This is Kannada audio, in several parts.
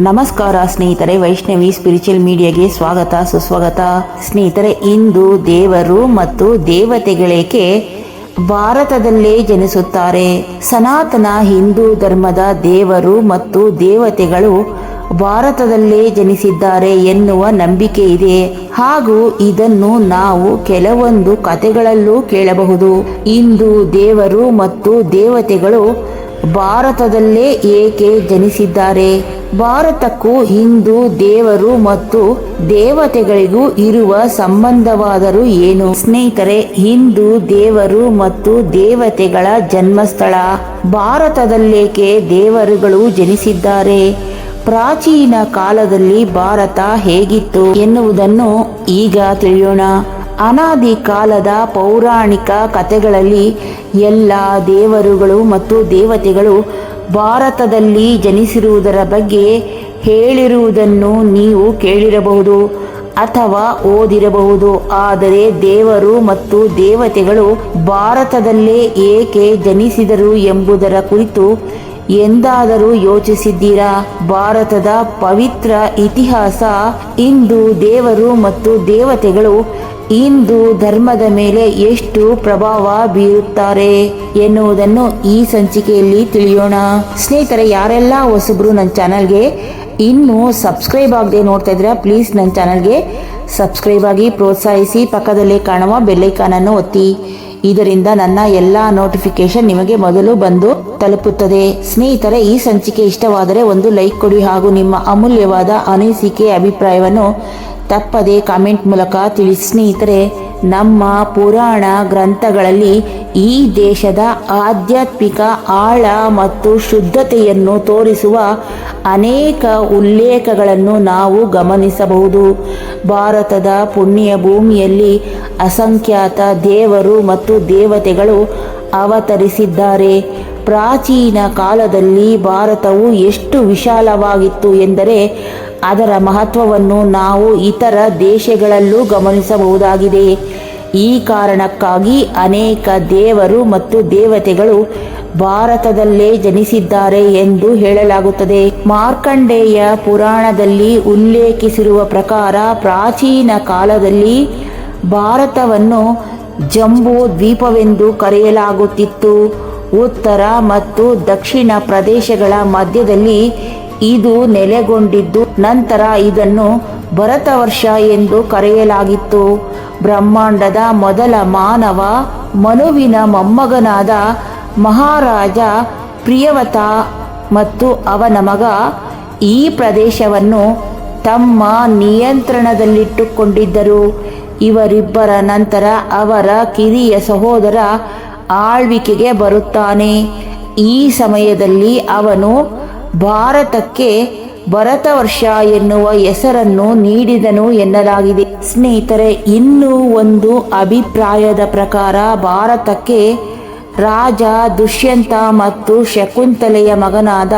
ನಮಸ್ಕಾರ ಸ್ನೇಹಿತರೆ, ವೈಷ್ಣವಿ ಸ್ಪಿರಿಚುವಲ್ ಮೀಡಿಯಾಗೆ ಸ್ವಾಗತ, ಸುಸ್ವಾಗತ. ಸ್ನೇಹಿತರೆ, ಇಂದು ದೇವರು ಮತ್ತು ದೇವತೆಗಳೇಕೆ ಭಾರತದಲ್ಲೇ ಜನಿಸುತ್ತಾರೆ. ಸನಾತನ ಹಿಂದೂ ಧರ್ಮದ ದೇವರು ಮತ್ತು ದೇವತೆಗಳು ಭಾರತದಲ್ಲೇ ಜನಿಸಿದ್ದಾರೆ ಎನ್ನುವ ನಂಬಿಕೆ ಇದೆ. ಹಾಗೂ ಇದನ್ನು ನಾವು ಕೆಲವೊಂದು ಕಥೆಗಳಲ್ಲೂ ಕೇಳಬಹುದು. ಇಂದು ದೇವರು ಮತ್ತು ದೇವತೆಗಳು ಭಾರತದಲ್ಲೇ ಏಕೆ ಜನಿಸಿದ್ದಾರೆ? ಭಾರತಕ್ಕೂ ಹಿಂದೂ ದೇವರು ಮತ್ತು ದೇವತೆಗಳಿಗೂ ಇರುವ ಸಂಬಂಧವಾದರೂ ಏನು? ಸ್ನೇಹಿತರೆ, ಹಿಂದೂ ದೇವರು ಮತ್ತು ದೇವತೆಗಳ ಜನ್ಮಸ್ಥಳ. ಭಾರತದಲ್ಲೇಕೆ ದೇವರುಗಳು ಜನಿಸಿದ್ದಾರೆ? ಪ್ರಾಚೀನ ಕಾಲದಲ್ಲಿ ಭಾರತ ಹೇಗಿತ್ತು ಎನ್ನುವುದನ್ನು ಈಗ ತಿಳಿಯೋಣ. ಅನಾದಿ ಕಾಲದ ಪೌರಾಣಿಕ ಕಥೆಗಳಲ್ಲಿ ಎಲ್ಲ ದೇವರುಗಳು ಮತ್ತು ದೇವತೆಗಳು ಭಾರತದಲ್ಲಿ ಜನಿಸಿರುವುದರ ಬಗ್ಗೆ ಹೇಳಿರುವುದನ್ನು ನೀವು ಕೇಳಿರಬಹುದು ಅಥವಾ ಓದಿರಬಹುದು. ಆದರೆ ದೇವರು ಮತ್ತು ದೇವತೆಗಳು ಭಾರತದಲ್ಲೇ ಏಕೆ ಜನಿಸಿದರು ಎಂಬುದರ ಕುರಿತು ಎಂದಾದರೂ ಯೋಚಿಸಿದ್ದೀರಾ? ಭಾರತದ ಪವಿತ್ರ ಇತಿಹಾಸ, ಇಂದು ದೇವರು ಮತ್ತು ದೇವತೆಗಳು ಹಿಂದೂ ಧರ್ಮದ ಮೇಲೆ ಎಷ್ಟು ಪ್ರಭಾವ ಬೀರುತ್ತಾರೆ ಎನ್ನುವುದನ್ನು ಈ ಸಂಚಿಕೆಯಲ್ಲಿ ತಿಳಿಯೋಣ. ಸ್ನೇಹಿತರೆ, ಯಾರೆಲ್ಲ ಹೊಸಬ್ರು ನನ್ನ ಚಾನಲ್ಗೆ ಇನ್ನು ಸಬ್ಸ್ಕ್ರೈಬ್ ಆಗದೆ ನೋಡ್ತಾ ಇದ್ರೆ ಪ್ಲೀಸ್ ನನ್ನ ಚಾನಲ್ಗೆ ಸಬ್ಸ್ಕ್ರೈಬ್ ಆಗಿ ಪ್ರೋತ್ಸಾಹಿಸಿ. ಪಕ್ಕದಲ್ಲೇ ಕಾಣುವ ಬೆಲ್ಲೈಕಾನನ್ನು ಒತ್ತಿ. ಇದರಿಂದ ನನ್ನ ಎಲ್ಲ ನೋಟಿಫಿಕೇಶನ್ ನಿಮಗೆ ಮೊದಲು ಬಂದು ತಲುಪುತ್ತದೆ. ಸ್ನೇಹಿತರೆ, ಈ ಸಂಚಿಕೆ ಇಷ್ಟವಾದರೆ ಒಂದು ಲೈಕ್ ಕೊಡಿ ಹಾಗೂ ನಿಮ್ಮ ಅಮೂಲ್ಯವಾದ ಅನಿಸಿಕೆ ಅಭಿಪ್ರಾಯವನ್ನು ತಪ್ಪದೆ ಕಾಮೆಂಟ್ ಮೂಲಕ ತಿಳಿಸಿ. ಸ್ನೇಹಿತರೆ, ನಮ್ಮ ಪುರಾಣ ಗ್ರಂಥಗಳಲ್ಲಿ ಈ ದೇಶದ ಆಧ್ಯಾತ್ಮಿಕ ಆಳ ಮತ್ತು ಶುದ್ಧತೆಯನ್ನು ತೋರಿಸುವ ಅನೇಕ ಉಲ್ಲೇಖಗಳನ್ನು ನಾವು ಗಮನಿಸಬಹುದು. ಭಾರತದ ಪುಣ್ಯ ಭೂಮಿಯಲ್ಲಿ ಅಸಂಖ್ಯಾತ ದೇವರು ಮತ್ತು ದೇವತೆಗಳು ಅವತರಿಸಿದ್ದಾರೆ. ಪ್ರಾಚೀನ ಕಾಲದಲ್ಲಿ ಭಾರತವು ಎಷ್ಟು ವಿಶಾಲವಾಗಿತ್ತು ಎಂದರೆ ಅದರ ಮಹತ್ವವನ್ನು ನಾವು ಇತರ ದೇಶಗಳಲ್ಲೂ ಗಮನಿಸಬಹುದಾಗಿದೆ. ಈ ಕಾರಣಕ್ಕಾಗಿ ಅನೇಕ ದೇವರು ಮತ್ತು ದೇವತೆಗಳು ಭಾರತದಲ್ಲೇ ಜನಿಸಿದ್ದಾರೆ ಎಂದು ಹೇಳಲಾಗುತ್ತದೆ. ಮಾರ್ಕಂಡೇಯ ಪುರಾಣದಲ್ಲಿ ಉಲ್ಲೇಖಿಸಿರುವ ಪ್ರಕಾರ ಪ್ರಾಚೀನ ಕಾಲದಲ್ಲಿ ಭಾರತವನ್ನು ಜಂಬೂ ದ್ವೀಪವೆಂದು ಕರೆಯಲಾಗುತ್ತಿತ್ತು. ಉತ್ತರ ಮತ್ತು ದಕ್ಷಿಣ ಪ್ರದೇಶಗಳ ಮಧ್ಯದಲ್ಲಿ ಇದು ನೆಲೆಗೊಂಡಿದ್ದು, ನಂತರ ಇದನ್ನು ಭರತವರ್ಷ ಎಂದು ಕರೆಯಲಾಗಿತ್ತು. ಬ್ರಹ್ಮಾಂಡದ ಮೊದಲ ಮಾನವ, ಮನುವಿನ ಮೊಮ್ಮಗನಾದ ಮಹಾರಾಜ ಪ್ರಿಯವತ ಮತ್ತು ಅವನ ಮಗ ಈ ಪ್ರದೇಶವನ್ನು ತಮ್ಮ ನಿಯಂತ್ರಣದಲ್ಲಿಟ್ಟುಕೊಂಡಿದ್ದರು. ಇವರಿಬ್ಬರ ನಂತರ ಅವರ ಕಿರಿಯ ಸಹೋದರ ಆಳ್ವಿಕೆಗೆ ಬರುತ್ತಾನೆ. ಈ ಸಮಯದಲ್ಲಿ ಅವನು ಭಾರತಕ್ಕೆ ಭರತವರ್ಷ ಎನ್ನುವ ಹೆಸರನ್ನು ನೀಡಿದನು ಎನ್ನಲಾಗಿದೆ. ಸ್ನೇಹಿತರೆ, ಇನ್ನೂ ಒಂದು ಅಭಿಪ್ರಾಯದ ಪ್ರಕಾರ ಭಾರತಕ್ಕೆ ರಾಜ, ದುಷ್ಯಂತ ಮತ್ತು ಶಕುಂತಲೆಯ ಮಗನಾದ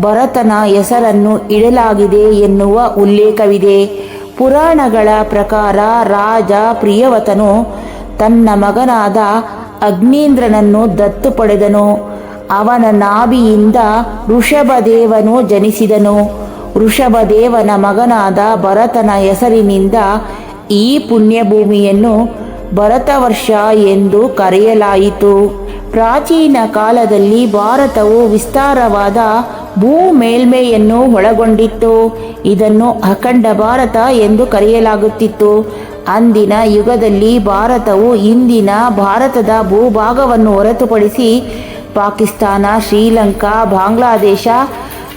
ಭರತನ ಹೆಸರನ್ನು ಇಡಲಾಗಿದೆ ಎನ್ನುವ ಉಲ್ಲೇಖವಿದೆ. ಪುರಾಣಗಳ ಪ್ರಕಾರ ರಾಜ ಪ್ರಿಯವತನು ತನ್ನ ಮಗನಾದ ಅಗ್ನೀಂದ್ರನನ್ನು ದತ್ತು ಪಡೆದನು. ಅವನ ನಾಭಿಯಿಂದ ಋಷಭದೇವನು ಜನಿಸಿದನು. ಋಷಭದೇವನ ಮಗನಾದ ಭರತನ ಹೆಸರಿನಿಂದ ಈ ಪುಣ್ಯಭೂಮಿಯನ್ನು ಭರತವರ್ಷ ಎಂದು ಕರೆಯಲಾಯಿತು. ಪ್ರಾಚೀನ ಕಾಲದಲ್ಲಿ ಭಾರತವು ವಿಸ್ತಾರವಾದ ಭೂ ಮೇಲ್ಮೆಯನ್ನು ಒಳಗೊಂಡಿತ್ತು. ಇದನ್ನು ಅಖಂಡ ಭಾರತ ಎಂದು ಕರೆಯಲಾಗುತ್ತಿತ್ತು. ಅಂದಿನ ಯುಗದಲ್ಲಿ ಭಾರತವು ಇಂದಿನ ಭಾರತದ ಭೂಭಾಗವನ್ನು ಹೊರತುಪಡಿಸಿ ಪಾಕಿಸ್ತಾನ, ಶ್ರೀಲಂಕಾ, ಬಾಂಗ್ಲಾದೇಶ,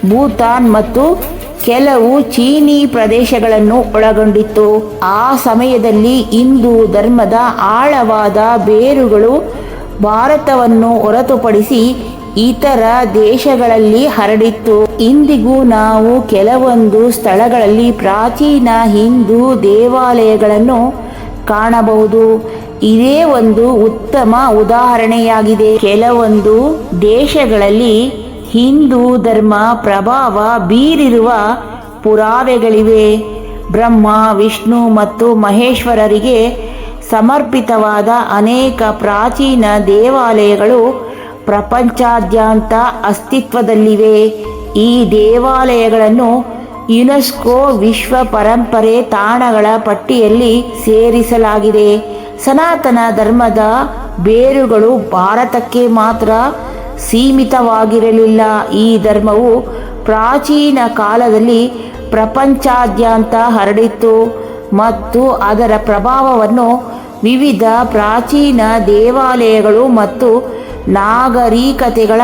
ಭೂತಾನ್ ಮತ್ತು ಕೆಲವು ಚೀನಿ ಪ್ರದೇಶಗಳನ್ನು ಒಳಗೊಂಡಿತ್ತು. ಆ ಸಮಯದಲ್ಲಿ ಹಿಂದೂ ಧರ್ಮದ ಆಳವಾದ ಬೇರುಗಳು ಭಾರತವನ್ನು ಹೊರತುಪಡಿಸಿ ಇತರ ದೇಶಗಳಲ್ಲಿ ಹರಡಿತ್ತು. ಇಂದಿಗೂ ನಾವು ಕೆಲವೊಂದು ಸ್ಥಳಗಳಲ್ಲಿ ಪ್ರಾಚೀನ ಹಿಂದೂ ದೇವಾಲಯಗಳನ್ನು ಕಾಣಬಹುದು. ಇದೇ ಒಂದು ಉತ್ತಮ ಉದಾಹರಣೆಯಾಗಿದೆ. ಕೆಲವೊಂದು ದೇಶಗಳಲ್ಲಿ ಹಿಂದೂ ಧರ್ಮ ಪ್ರಭಾವ ಬೀರಿರುವ ಪುರಾವೆಗಳಿವೆ. ಬ್ರಹ್ಮ, ವಿಷ್ಣು ಮತ್ತು ಮಹೇಶ್ವರರಿಗೆ ಸಮರ್ಪಿತವಾದ ಅನೇಕ ಪ್ರಾಚೀನ ದೇವಾಲಯಗಳು ಪ್ರಪಂಚಾದ್ಯಂತ ಅಸ್ತಿತ್ವದಲ್ಲಿವೆ. ಈ ದೇವಾಲಯಗಳನ್ನು ಯುನೆಸ್ಕೋ ವಿಶ್ವ ಪರಂಪರೆ ತಾಣಗಳ ಪಟ್ಟಿಯಲ್ಲಿ ಸೇರಿಸಲಾಗಿದೆ. ಸನಾತನ ಧರ್ಮದ ಬೇರುಗಳು ಭಾರತಕ್ಕೆ ಮಾತ್ರ ಸೀಮಿತವಾಗಿರಲಿಲ್ಲ. ಈ ಧರ್ಮವು ಪ್ರಾಚೀನ ಕಾಲದಲ್ಲಿ ಪ್ರಪಂಚಾದ್ಯಂತ ಹರಡಿತ್ತು ಮತ್ತು ಅದರ ಪ್ರಭಾವವನ್ನು ವಿವಿಧ ಪ್ರಾಚೀನ ದೇವಾಲಯಗಳು ಮತ್ತು ನಾಗರಿಕತೆಗಳ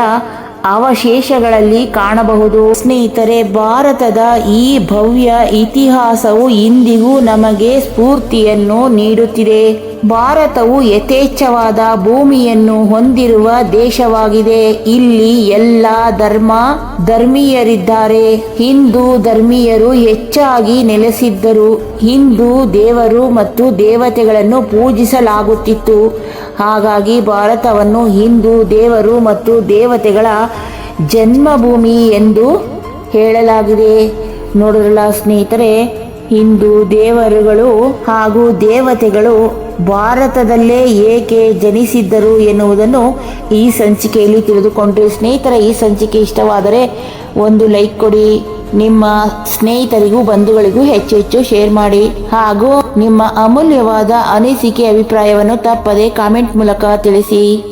ಅವಶೇಷಗಳಲ್ಲಿ ಕಾಣಬಹುದು. ಸ್ನೇಹಿತರೆ ಭಾರತದ ಈ ಭವ್ಯ ಇತಿಹಾಸವು ಇಂದಿಗೂ ನಮಗೆ ಸ್ಫೂರ್ತಿಯನ್ನು ನೀಡುತ್ತಿದೆ. ಭಾರತವು ಯಥೇಚ್ಛವಾದ ಭೂಮಿಯನ್ನು ಹೊಂದಿರುವ ದೇಶವಾಗಿದೆ. ಇಲ್ಲಿ ಎಲ್ಲ ಧರ್ಮ ಧರ್ಮೀಯರಿದ್ದಾರೆ. ಹಿಂದೂ ಧರ್ಮೀಯರು ಹೆಚ್ಚಾಗಿ ನೆಲೆಸಿದ್ದರು. ಹಿಂದೂ ದೇವರು ಮತ್ತು ದೇವತೆಗಳನ್ನು ಪೂಜಿಸಲಾಗುತ್ತಿತ್ತು. ಹಾಗಾಗಿ ಭಾರತವನ್ನು ಹಿಂದೂ ದೇವರು ಮತ್ತು ದೇವತೆಗಳ ಜನ್ಮಭೂಮಿ ಎಂದು ಹೇಳಲಾಗಿದೆ. ನೋಡಿರಲ್ಲ ಸ್ನೇಹಿತರೆ ಹಿಂದೂ ದೇವರುಗಳು ಹಾಗೂ ದೇವತೆಗಳು ಭಾರತದಲ್ಲೇ ಏಕೆ ಜನಿಸಿದ್ದರು ಎನ್ನುವುದನ್ನು ಈ ಸಂಚಿಕೆಯಲ್ಲಿ ತಿಳಿದುಕೊಂಡ್ರಿ. ಸ್ನೇಹಿತರ, ಈ ಸಂಚಿಕೆ ಇಷ್ಟವಾದರೆ ಒಂದು ಲೈಕ್ ಕೊಡಿ, ನಿಮ್ಮ ಸ್ನೇಹಿತರಿಗೂ, ಬಂಧುಗಳಿಗೂ ಹೆಚ್ಚು ಹೆಚ್ಚು ಶೇರ್ ಮಾಡಿ ಹಾಗೂ ನಿಮ್ಮ ಅಮೂಲ್ಯವಾದ ಅನಿಸಿಕೆ ಅಭಿಪ್ರಾಯವನ್ನು ತಪ್ಪದೆ ಕಾಮೆಂಟ್ ಮೂಲಕ ತಿಳಿಸಿ.